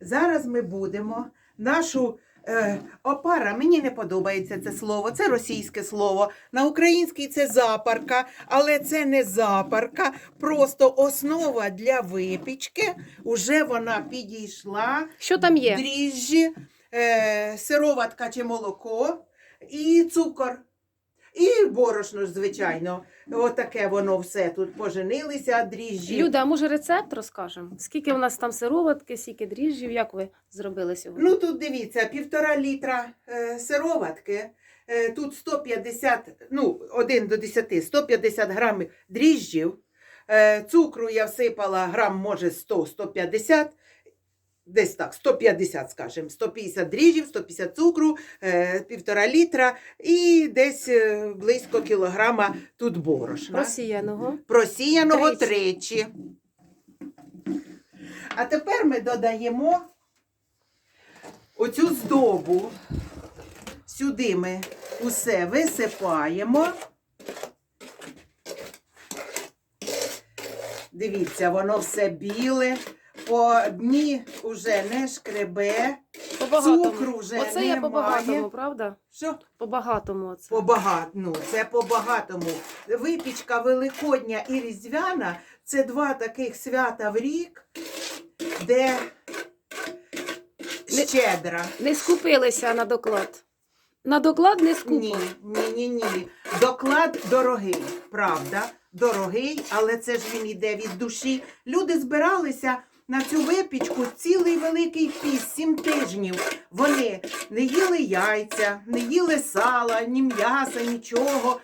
Зараз ми будемо нашу е, опара. Мені не подобається це слово, це російське слово. На українській це запарка, але це не запарка, просто основа для випічки. Уже вона підійшла. Що там є? Дріжджі, е, сироватка чи молоко і цукор. І борошно звичайно. Отаке воно все тут поженилися, дріжджі. Люда, а може рецепт розкажемо? Скільки у нас там сироватки, скільки дріжджів, як ви зробили сьогодні? Ну тут дивіться, півтора літра е, сироватки. Е, тут 150, ну, 1 до 10, 150 грамів дріжджів. Е, цукру я всипала грам, може, 100-150. Десь так, 150, скажімо, 150 дріжджів, 150 цукру, е, півтора літра і десь е, близько кілограма тут борошна. Просіяного. Просіяного Тричі. тричі. А тепер ми додаємо оцю здобу. Сюди ми усе висипаємо. Дивіться, воно все біле, по дні уже не шкребе. Цукру вже Оце я по-багатому, правда? Що? По багатому оце. По багат... ну, це по багатому. Випічка Великодня і Різдвяна це два таких свята в рік, де Не- щедра. Не скупилися на доклад. На доклад не Ні, скупили. ні, ні, ні. Доклад дорогий, правда, дорогий, але це ж він іде від душі. Люди збиралися на цю випічку цілий великий піс, сім тижнів. Вони не їли яйця, не їли сала, ні м'яса, нічого.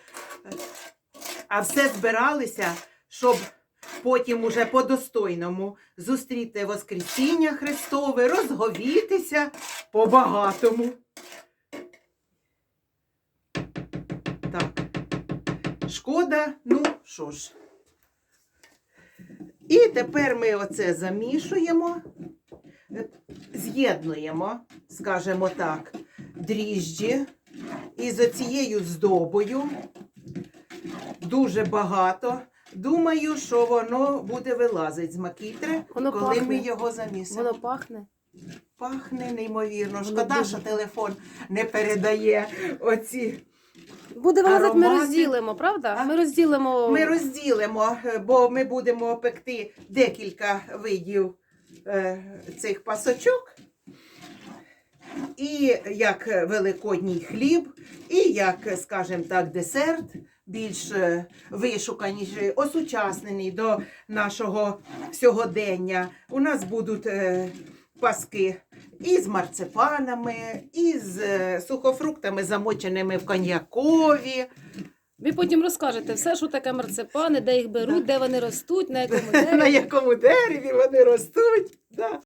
А все збиралися, щоб потім уже по-достойному зустріти Воскресіння Христове, розговітися по-багатому. Так. Шкода, ну що ж. І тепер ми оце замішуємо, е, з'єднуємо, скажімо так, дріжджі із оцією здобою. Дуже багато. Думаю, що воно буде вилазити з макітри, Воно коли пахне. ми його замісимо. Воно пахне. Пахне неймовірно. Шкода, що телефон не передає оці. Буде вилазити, ми Аромати. розділимо, правда? А? Ми розділимо. Ми розділимо, е, бо ми будемо пекти декілька видів е, цих пасочок. І як великодній хліб, і як, скажімо так, десерт, більш е, вишуканіший, осучаснений до нашого сьогодення. У нас будуть е, паски і з марципанами, і з е, сухофруктами, замоченими в коньякові. Ви потім розкажете все, що таке марципани, де їх беруть, де вони ростуть, на якому дереві. на якому дереві вони ростуть. Да.